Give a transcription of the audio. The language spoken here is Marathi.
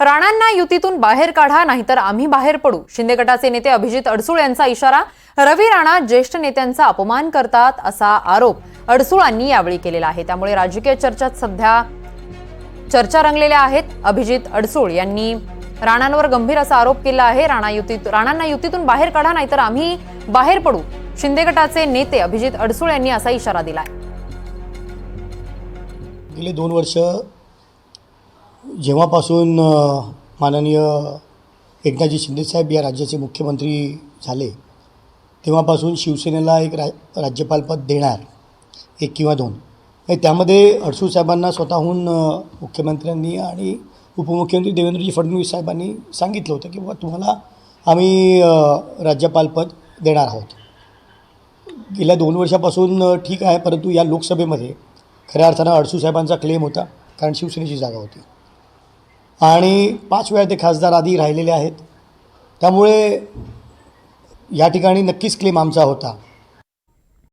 राणांना युतीतून बाहेर काढा नाहीतर आम्ही बाहेर पडू. शिंदे गटाचे नेते अभिजित अडसूळ यांचा इशारा रवी राणा ज्येष्ठ नेत्यांचा अपमान करतात असा आरोप अडसूळांनी यावेळी केलेला आहे. त्यामुळे राजकीय चर्चेत सध्या चर्चा रंगलेल्या आहेत अभिजित अडसूळ यांनी. राणांवर गंभीर असा आरोप केला आहे राणा युतीत राणांना युतीतून बाहेर काढा नाहीतर आम्ही बाहेर पडू. शिंदे गटाचे नेते अभिजित अडसूळ यांनी असा इशारा दिला गेले दोन वर्ष जेव्हापासून माननीय एकनाथजी शिंदेसाहेब या राज्याचे मुख्यमंत्री झाले तेव्हापासून शिवसेनेला एक रा राज्यपालपद देणार एक किंवा दोन. त्यामध्ये अडसूळ साहेबांना स्वतःहून मुख्यमंत्र्यांनी आणि उपमुख्यमंत्री देवेंद्रजी फडणवीस साहेबांनी सांगितलं होतं की बाबा तुम्हाला आम्ही राज्यपालपद देणार आहोत. गेल्या दोन वर्षापासून ठीक आहे परंतु या लोकसभेमध्ये खऱ्या अर्थानं अडसू साहेबांचा क्लेम होता कारण शिवसेनेची जागा होती. आणि पाच वेळा ते खासदार आधी राहिलेले आहेत. त्यामुळे या ठिकाणी नक्कीच क्लेम आमचा होता.